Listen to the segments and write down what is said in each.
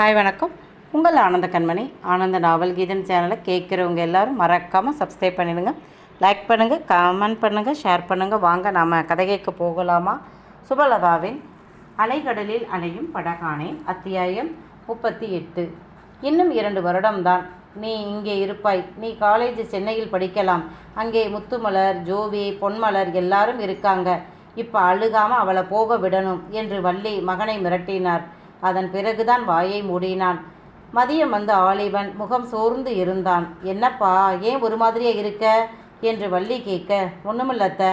Hi வணக்கம். உங்கள் ஆனந்த கண்மணி. ஆனந்த நாவல் கீதன் சேனலை கேட்குறவங்க எல்லாரும் மறக்காமல் சப்ஸ்கிரைப் பண்ணிடுங்க. லைக் பண்ணுங்கள் கமெண்ட் பண்ணுங்கள் ஷேர் பண்ணுங்கள் வாங்க நாம் கதை கேட்க போகலாமா? சுபலதாவின் அலைகடலில் அலையும் படகானே அத்தியாயம் முப்பத்தி எட்டு. இன்னும் இரண்டு வருடம்தான். நீ இங்கே இருப்பாய். நீ காலேஜ் சென்னையில் படிக்கலாம். அங்கே முத்துமலர் ஜோவி பொன்மலர் எல்லாரும் இருக்காங்க. இப்போ அழுகாமல் அவளை போக விடணும் என்று வள்ளி மகனை மிரட்டினார். அதன் பிறகுதான் வாயை மூடினான். மதியம் வந்த ஆலிவன் முகம் சோர்ந்து இருந்தான். என்னப்பா ஏன் ஒரு மாதிரியே இருக்க? என்று வள்ளி கேட்க ஒன்றுமில்லத்த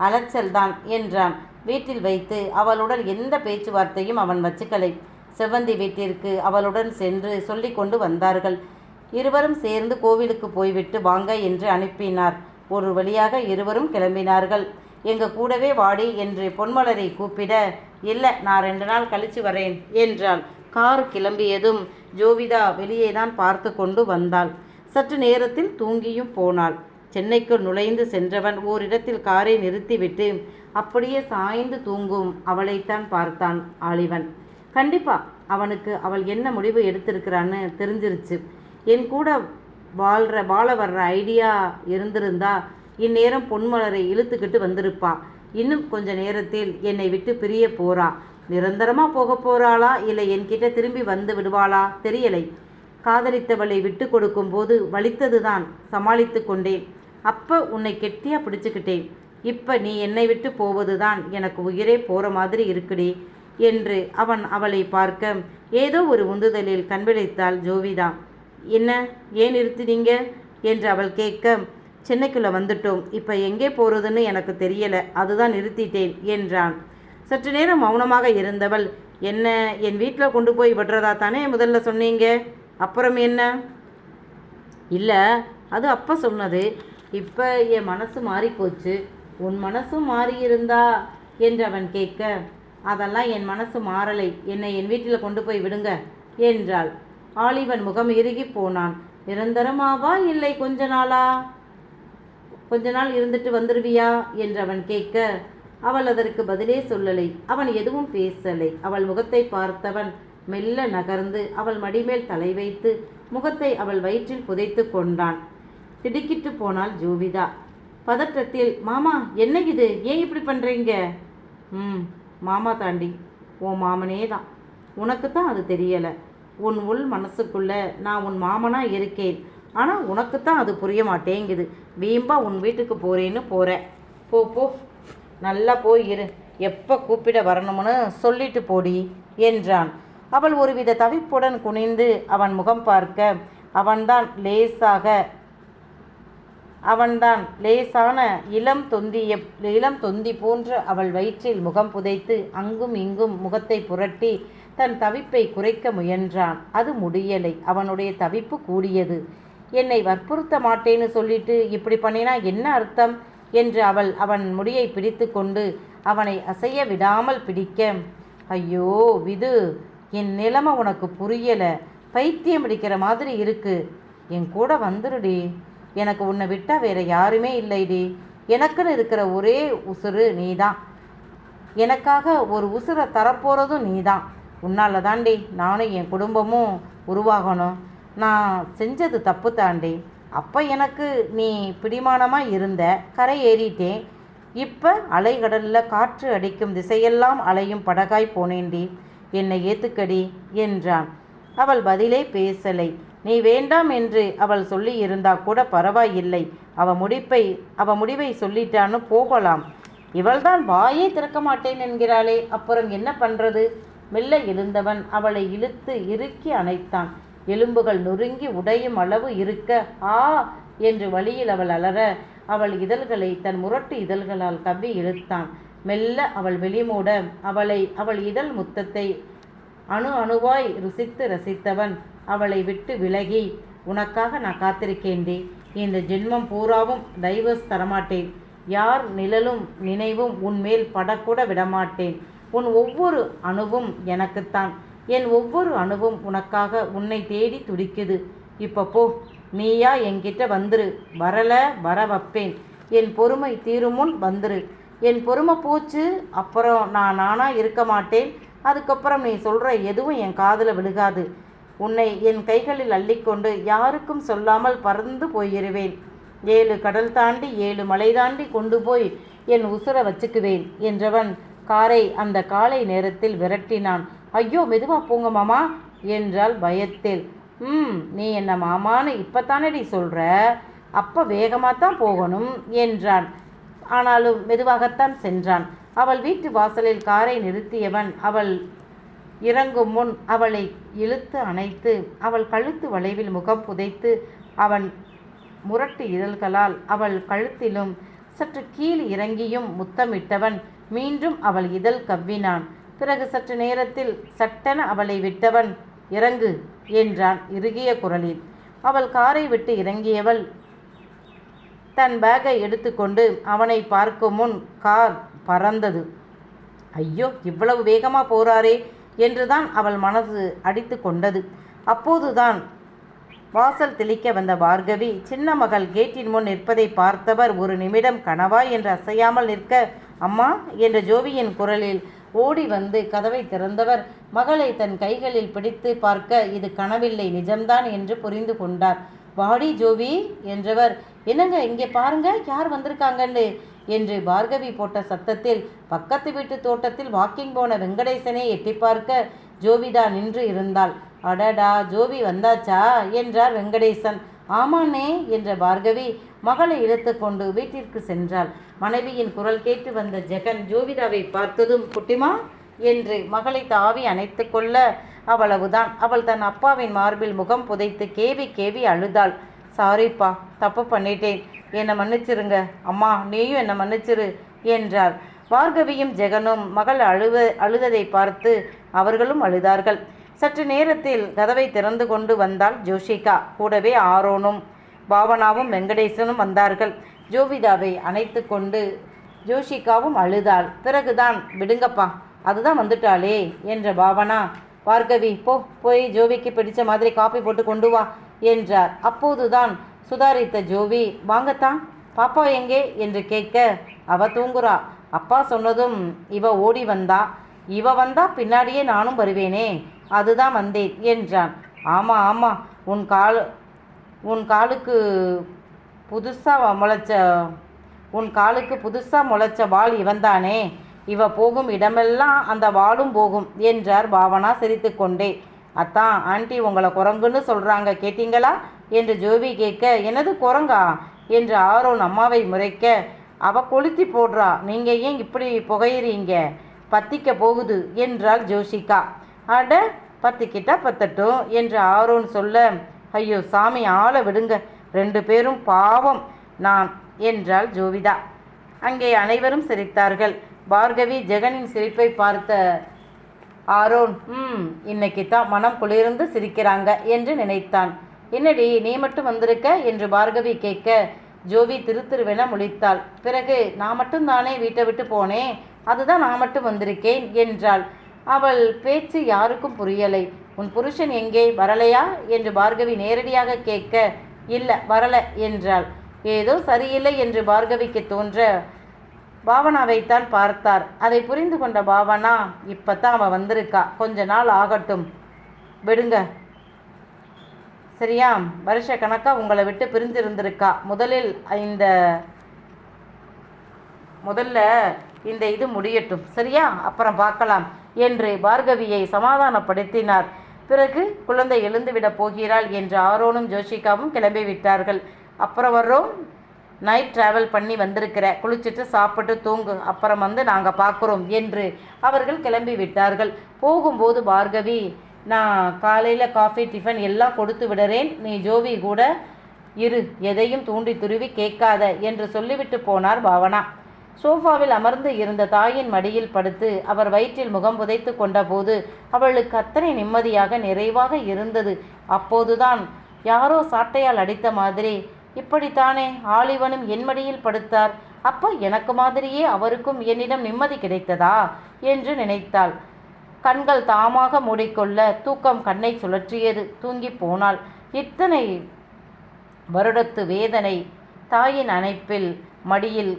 அலைச்சல்தான் என்றான். வீட்டில் வைத்து அவளுடன் எந்த பேச்சுவார்த்தையும் அவன் வச்சுக்கலை. செவ்வந்தி வீட்டிற்கு அவளுடன் சென்று சொல்லி கொண்டு வந்தார்கள். இருவரும் சேர்ந்து கோவிலுக்கு போய்விட்டு வாங்க என்று அனுப்பினார். ஒரு வழியாக இருவரும் கிளம்பினார்கள். எங்க கூடவே வாடி என்று பொன்மலரை கூப்பிட இல்லை நான் ரெண்டு நாள் கழித்து வரேன் என்றாள். கார் கிளம்பியதும் ஜோவிதா வெளியே தான் பார்த்து கொண்டு வந்தாள். சற்று நேரத்தில் தூங்கியும் போனாள். சென்னைக்கு நுழைந்து சென்றவன் ஓரிடத்தில் காரை நிறுத்திவிட்டு அப்படியே சாய்ந்து தூங்கும் அவளைத்தான் பார்த்தான் ஆளிவன் கண்டிப்பா அவனுக்கு அவள் என்ன முடிவு எடுத்திருக்கிறான்னு தெரிஞ்சிருச்சு. என் கூட வாழ்கிற வாழ வர்ற ஐடியா இருந்திருந்தா இந்நேரம் பொன்மலரை இழுத்துக்கிட்டு வந்திருப்பா. இன்னும் கொஞ்ச நேரத்தில் என்னை விட்டு பிரிய போறா. நிரந்தரமாக போக போறாளா? இல்லை என்கிட்ட திரும்பி வந்து விடுவாளா? தெரியலை. காதலித்தவளை விட்டு கொடுக்கும்போது வலித்ததுதான் சமாளித்து கொண்டேன். அப்போ உன்னை கெட்டியாக பிடிச்சுக்கிட்டேன். இப்போ நீ என்னை விட்டு போவதுதான் எனக்கு உயிரே போகிற மாதிரி இருக்குடி என்று அவன் அவளை பார்க்க ஏதோ ஒரு உந்துதலில் கண்விழித்தாள் ஜோவிதா. என்ன? ஏன் நிறுத்தினீங்க? என்று அவள் கேட்க சென்னைக்குள்ளே வந்துட்டோம். இப்போ எங்கே போகிறதுன்னு எனக்கு தெரியலை. அதுதான் நிறுத்திட்டேன் என்றான். சற்று நேரம் மௌனமாக இருந்தவள் என்ன என் வீட்டில் கொண்டு போய் விடுறதா தானே முதல்ல சொன்னீங்க? அப்புறம் என்ன? இல்லை அது அப்போ சொன்னது. இப்போ என் மனசு மாறி போச்சு உன் மனசும் மாறியிருந்தா என்று அவன் கேட்க. அதெல்லாம் என் மனசு மாறலை. என்னை என் வீட்டில் கொண்டு போய் விடுங்க என்றாள். ஆலிவன் முகம் இறுகி போனான். நிரந்தரமாவா? இல்லை கொஞ்ச நாளா? கொஞ்ச நாள் இருந்துட்டு வந்துருவியா? என்று அவன் கேட்க அவள் அதற்கு பதிலே சொல்லலை. அவன் எதுவும் பேசலை. அவள் முகத்தை பார்த்தவன் மெல்ல நகர்ந்து அவள் மடிமேல் தலை வைத்து முகத்தை அவள் வயிற்றில் புதைத்து கொண்டான். திடுக்கிட்டு போனாள் ஜோவிதா. பதற்றத்தில் மாமா என்ன இது? ஏன் இப்படி பண்ணுறீங்க ம் மாமா தாண்டி உன் மாமனே தான். உனக்கு தான் அது தெரியலை. உன் உள் மனசுக்குள்ளே நான் உன் மாமனாக இருக்கேன். ஆனால் உனக்கு தான் அது புரிய மாட்டேங்குது. வீம்பா உன் வீட்டுக்கு போறேன்னு போகிறேன் போ போ. நல்லா போய் இரு. எப்போ கூப்பிட வரணும்னு சொல்லிட்டு போடி என்றான். அவள் ஒருவித தவிப்புடன் குனிந்து அவன் முகம் பார்க்க அவன்தான் லேசாக அவன்தான் லேசான இளம் தொந்திய இளம் தொந்தி போன்ற அவள் வயிற்றில் முகம் புதைத்து அங்கும் இங்கும் முகத்தை புரட்டி தன் தவிப்பை குறைக்க முயன்றான். அது முடியலை. அவனுடைய தவிப்பு கூடியது. என்னை வற்புறுத்த மாட்டேன்னு சொல்லிட்டு இப்படி பண்ணினா என்ன அர்த்தம்? என்று அவள் அவன் முடியை பிடித்து கொண்டு அவனை அசைய விடாமல் பிடிக்க. ஐயோ விது என் நிலைமை உனக்கு புரியலை. பைத்தியம் பிடிக்கிற மாதிரி இருக்கு. என் கூட வந்துருடி. எனக்கு உன்னை விட்டால் வேற யாருமே இல்லைடி. எனக்குன்னு இருக்கிற ஒரே உசுறு நீதான். எனக்காக ஒரு உசுரை தரப்போகிறதும் நீதான். உன்னால் தாண்டி நானும் என் குடும்பமும் உருவாகணும். நான் செஞ்சது தப்பு தாண்டி. அப்போ எனக்கு நீ பிடிமானமாக இருந்த கரை ஏறிட்டேன். இப்போ அலைகடலில் காற்று அடிக்கும் திசையெல்லாம் அலையும் படகாய் போனேண்டி. என்னை ஏத்துக்கடி என்றான். அவள் பதிலே பேசலை. நீ வேண்டாம் என்று அவள் சொல்லி இருந்தா கூட பரவாயில்லை. அவ முடிப்பை அவ முடிவை சொல்லிட்டான்னு போகலாம். இவள்தான் வாயே திறக்க மாட்டேன் என்கிறாளே. அப்புறம் என்ன பண்றது? மெல்ல எழுந்தவன் அவளை இழுத்து இறுக்கி அணைத்தான். எலும்புகள் நொறுங்கி உடையும் அளவு இருக்க ஆ என்று வழியில் அவள் அலற அவள் இதழ்களை தன் முரட்டு இதழ்களால் கவ்வி இழுத்தான். மெல்ல அவள் வெளிமூட அவளை அவள் இதழ் முத்தத்தை அணு அணுவாய் ருசித்து ரசித்தவன் அவளை விட்டு விலகி உனக்காக நான் காத்திருக்கேண்டி இந்த ஜென்மம் பூராவும் டைவர்ஸ் தரமாட்டேன். யார் நிழலும் நினைவும் உன்மேல் படக்கூட விடமாட்டேன். உன் ஒவ்வொரு அணுவும் எனக்குத்தான். என் ஒவ்வொரு அணுவும் உனக்காக உன்னை தேடி துடிக்குது. இப்போ போ நீயா என்கிட்ட வந்துரு. வரல வர வைப்பேன். என் பொறுமை தீரும் முன் வந்துரு. என் பொறுமை போச்சு அப்புறம் நான் நானா இருக்க மாட்டேன். அதுக்கப்புறம் நீ சொல்கிற எதுவும் என் காதில் விழுகாது. உன்னை என் கைகளில் அள்ளிக்கொண்டு யாருக்கும் சொல்லாமல் பறந்து போயிருவேன். ஏழு கடல் தாண்டி ஏழு மலை தாண்டி கொண்டு போய் என் உசுர வச்சுக்குவேன் என்றவன் காரை அந்த காலை நேரத்தில் விரட்டினான். ஐயோ மெதுவா போங்க மாமா என்றாள் பயத்தில். ம் நீ என்ன மாமான்னு இப்போ இப்பத்தானடி சொல்கிற அப்போ வேகமாக தான் போகணும் என்றான். ஆனாலும் மெதுவாகத்தான் சென்றான். அவள் வீட்டு வாசலில் காரை நிறுத்தியவன் அவள் இறங்கும் முன் அவளை இழுத்து அணைத்து அவள் கழுத்து வளைவில் முகம் புதைத்து அவன் முரட்டு இதழ்களால் அவள் கழுத்திலும் சற்று கீழ் இறங்கியும் முத்தமிட்டவன். மீண்டும் அவள் இதழ் கவ்வினான். பிறகு சற்று நேரத்தில் சட்டென அவளை விட்டவன் இறங்கு என்றான் இறுகிய குரலில். அவள் காரை விட்டு இறங்கியவள் தன் பேக்கை எடுத்துக்கொண்டு அவனை பார்க்கும் முன் கார் பறந்தது. ஐயோ இவ்வளவு வேகமாக போறாரே என்றுதான் அவள் மனது அடித்து கொண்டது. அப்போதுதான் வாசல் தெளிக்க வந்த பார்கவி சின்ன மகள் கேட்டின் முன் நிற்பதை பார்த்தவர் ஒரு நிமிடம் கனவா? என்று அசையாமல் நிற்க அம்மா என்ற ஜோவியின் குரலில் ஓடி வந்து கதவை திறந்தவர். மகளை தன் கைகளில் பிடித்து பார்க்க இது கனவில்லை நிஜம்தான் என்று புரிந்து கொண்டார். வாடி ஜோவி என்றவர். என்னங்க இங்கே பாருங்க யார் வந்திருக்காங்கன்னு என்று பார்கவி போட்ட சத்தத்தில் பக்கத்து வீட்டு தோட்டத்தில் வாக்கிங் போன வெங்கடேசனை எட்டி பார்க்க ஜோவிதா நின்று இருந்தாள். அடடா ஜோவி வந்தாச்சா? என்றார் வெங்கடேசன். ஆமாண்ணே என்ற பார்கவி மகளை இழுத்து கொண்டு வீட்டிற்கு சென்றாள். மனைவியின் குரல் கேட்டு வந்த ஜெகன் ஜோவிதாவை பார்த்ததும் குட்டிமா என்று மகளை தாவி அணைத்து கொள்ள அவ்வளவுதான். அவள் தன் அப்பாவின் மார்பில் முகம் புதைத்து கேவி கேவி அழுதாள். சாரிப்பா தப்பு பண்ணிட்டேன். என்னை மன்னிச்சிருங்க. அம்மா நீயும் என்னை மன்னிச்சிரு என்றார் பார்கவியும் ஜெகனும் மகள் அழுவ அழுததை பார்த்து அவர்களும் அழுதார்கள். சற்று நேரத்தில் கதவை திறந்து கொண்டு வந்தாள் ஜோஷிகா. கூடவே ஆரோனும் பாவனாவும் வெங்கடேசனும் வந்தார்கள். ஜோவிதாவை அணைத்து கொண்டு ஜோஷிகாவும் அழுதாள். பிறகுதான் விடுங்கப்பா அதுதான் வந்துட்டாளே என்ற பாவனா பார்கவி போ போய் ஜோவிக்கு பிடித்த மாதிரி காப்பி போட்டு கொண்டு வா என்றார். அப்போதுதான் சுதாரித்த ஜோவி வாங்கத்தான் பாப்பா எங்கே? என்று கேட்க அவ தூங்குறா. அப்பா சொன்னதும் இவ ஓடி வந்தா. இவ வந்தா பின்னாடியே நானும் வருவேனே அதுதான் வந்தேன் என்றான். ஆமாம் ஆமாம் உன் கால் உன் காலுக்கு புதுசாக முளைச்ச உன் காலுக்கு புதுசாக முளைச்ச வாள் இவன்தானே இவ போகும் இடமெல்லாம் அந்த வாளும் போகும் என்றார் பாவனா சிரித்துக்கொண்டே அத்தான் ஆண்டி உங்களை குரங்குன்னு சொல்கிறாங்க கேட்டீங்களா? என்று ஜோவி கேட்க எனது குரங்கா? என்று ஆரோன் அம்மாவை முறைக்க அவ கொளுத்தி போடுறா நீங்கள் ஏன் இப்படி புகையிறீங்க? பத்திக்க போகுது என்றாள் ஜோஷிகா அட பத்திக்கிட்டா பத்தட்டும் என்று ஆரோன் சொல்ல ஐயோ சாமி ஆளை விடுங்க. ரெண்டு பேரும் பாவம் நான் என்றாள் ஜோவிதா. அங்கே அனைவரும் சிரித்தார்கள். பார்கவி ஜெகனின் சிரிப்பை பார்த்த ஆரோன் ம் இன்னைக்கு தான் மனம் குளிர்ந்து சிரிக்கிறாங்க என்று நினைத்தான். என்னடி நீ மட்டும் வந்திருக்க? என்று பார்கவி கேட்க ஜோவி திரு திருவென முழித்தாள். பிறகு நான் மட்டும் தானே வீட்டை விட்டு போனேன்? அதுதான் நான் மட்டும் வந்திருக்கேன் என்றாள். அவள் பேச்சு யாருக்கும் புரியலை. உன் புருஷன் எங்கே? வரலையா? என்று பார்கவி நேரடியாக கேட்க இல்லை வரல என்றாள். ஏதோ சரியில்லை என்று பார்கவிக்கு தோன்ற பாவனாவைத்தான் பார்த்தார். அதை புரிந்து கொண்ட பாவனா இப்பதான் அவள் வந்திருக்கா. கொஞ்ச நாள் ஆகட்டும். விடுங்க. சரியா வருஷ கணக்காக உங்களை விட்டு பிரிஞ்சிருந்திருக்கா முதலில் இந்த முதல்ல இந்த இது முடியட்டும். சரியா? அப்புறம் பார்க்கலாம். என்று பார்கவியை சமாதானப்படுத்தினார். பிறகு குழந்தை எழுந்துவிடப் போகிறாள் என்று ஆரோனும் ஜோஷிகாவும் கிளம்பி விட்டார்கள். அப்புறம் வர்றோம். நைட் ட்ராவல் பண்ணி வந்திருக்கிற. குளிச்சுட்டு சாப்பிட்டு தூங்கு. அப்புறம் வந்து நாங்கள் பார்க்குறோம் என்று அவர்கள் கிளம்பி விட்டார்கள். போகும்போது பார்கவி நான் காலையில் காஃபி டிஃபன் எல்லாம் கொடுத்து விடுறேன். நீ ஜோவி கூட இரு. எதையும் தூண்டி துருவி கேட்காத என்று சொல்லிவிட்டு போனார் பாவனா. சோஃபாவில் அமர்ந்து இருந்த தாயின் மடியில் படுத்து அவர் வயிற்றில் முகம் புதைத்து கொண்டபோது அவளுக்கு அத்தனை நிம்மதியாக நிறைவாக இருந்தது. அப்போதுதான் யாரோ சாட்டையால் அடித்த மாதிரி இப்படித்தானே ஆலிவனும் என் மடியில் படுத்தார். அப்போ எனக்கு மாதிரியே அவருக்கும் என்னிடம் நிம்மதி கிடைத்ததா? என்று நினைத்தாள். கண்கள் தாமாக மூடிக்கொள்ள தூக்கம் கண்ணை சுழற்றியது. தூங்கி போனாள். இத்தனை வருடத்து வேதனை தாயின் அணைப்பில் மடியில்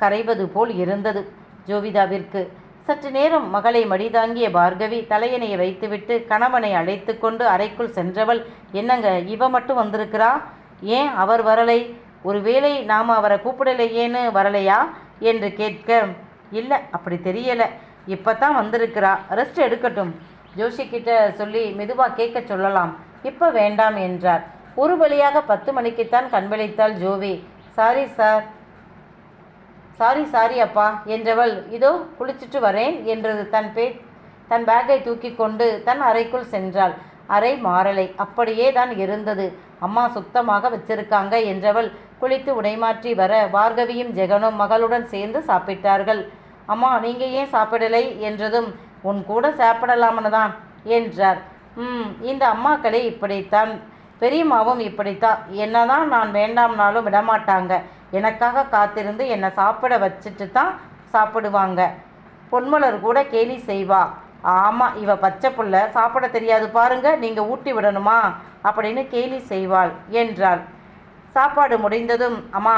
கரைவது போல் இருந்தது. ஜோவிதாவிற்கு சற்று நேரம் மகளை மடிதாங்கிய பார்கவி தலையணையை வைத்துவிட்டு கணவனை அழைத்து கொண்டு அறைக்குள் சென்றவள் என்னங்க இவ மட்டும் வந்திருக்கிறா? ஏன் அவர் வரலை? ஒருவேளை நாம் அவரை கூப்பிடலையேன்னு வரலையா? என்று கேட்க இல்லை அப்படி தெரியலை. இப்போ தான் வந்திருக்கிறா. ரெஸ்ட் எடுக்கட்டும். ஜோஷிக்கிட்ட சொல்லி மெதுவாக கேட்க சொல்லலாம். இப்போ வேண்டாம் என்றார். ஒரு வழியாக பத்து மணிக்குத்தான் கண்வழித்தாள் Jovi. Sorry sir sorry sorry அப்பா என்றவள் இதோ குளிச்சுட்டு வரேன் என்றது தன் பே தன் பேக்கை தூக்கி கொண்டு தன் அறைக்குள் சென்றாள். அறை மாறலை. அப்படியே தான் இருந்தது. அம்மா சுத்தமாக வச்சிருக்காங்க என்றவள் குளித்து உடைமாற்றி வர பார்கவியும் ஜெகனும் மகளுடன் சேர்ந்து சாப்பிட்டார்கள். அம்மா நீங்கள் ஏன் சாப்பிடலை? என்றதும் உன் கூட சாப்பிடலாம்னு தான் என்றார். ம் இந்த அம்மாக்களே இப்படித்தான். பெரியம்மாவும் இப்படித்தான் என்னதான் நான் வேண்டாம்னாலும் விடமாட்டாங்க. எனக்காக காத்திருந்து என்னை சாப்பிட வச்சுட்டு தான் சாப்பிடுவாங்க. பொன்மலர் கூட கேலி செய்வா. ஆமாம் இவ பச்சை புள்ள சாப்பிட தெரியாது பாருங்க நீங்கள் ஊட்டி விடணுமா? அப்படின்னு கேலி செய்வாள் என்றாள். சாப்பாடு முடிந்ததும் அம்மா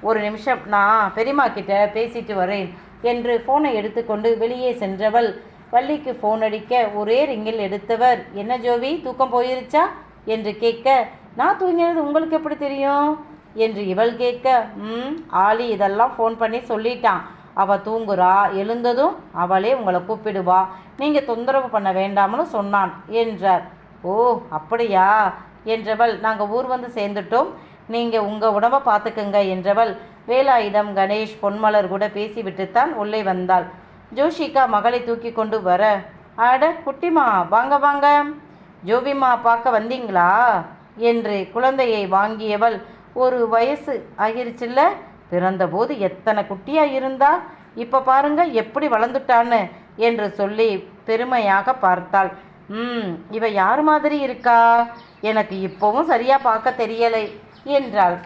ஒரு நிமிஷம் நான் பெரியம்மா கிட்ட பேசிட்டு வரேன் என்று ஃபோனை எடுத்துக்கொண்டு வெளியே சென்றவள். வள்ளிக்கு ஃபோன் அடிக்க ஒரே ரிங்கில் எடுத்தவர். என்ன ஜோவி தூக்கம் போயிருச்சா? என்று கேட்க நான் தூங்கினது உங்களுக்கு எப்படி தெரியும்? என்று இவள் கேட்க ம் ஆளி இதெல்லாம் ஃபோன் பண்ணி சொல்லிட்டான். அவள் தூங்குறா. எழுந்ததும் அவளே உங்களை கூப்பிடுவா. நீங்கள் தொந்தரவு பண்ண வேண்டாம்னு சொன்னான் என்றார். ஓ அப்படியா? என்றவள் நாங்கள் ஊர் வந்து சேர்ந்துட்டோம். நீங்கள் உங்கள் உடம்பை பார்த்துக்குங்க என்றவள் வேலாயுதம் கணேஷ் பொன்மலர் கூட பேசிவிட்டுத்தான் உள்ளே வந்தாள். ஜோஷிகா மகளை தூக்கி கொண்டு வர அட குட்டிமா வாங்க வாங்க. ஜோபிமா பார்க்க வந்தீங்களா? என்று குழந்தையை வாங்கியவள் ஒரு வயசு ஆகிருச்சுல்ல? பிறந்தபோது எத்தனை குட்டியாக இருந்தா? இப்போ பாருங்க எப்படி வளர்ந்துட்டான்னு என்று சொல்லி பெருமையாக பார்த்தாள். ம் இவ யார் மாதிரி இருக்கா? எனக்கு இப்போவும் சரியாக பார்க்க தெரியலை என்றாள்.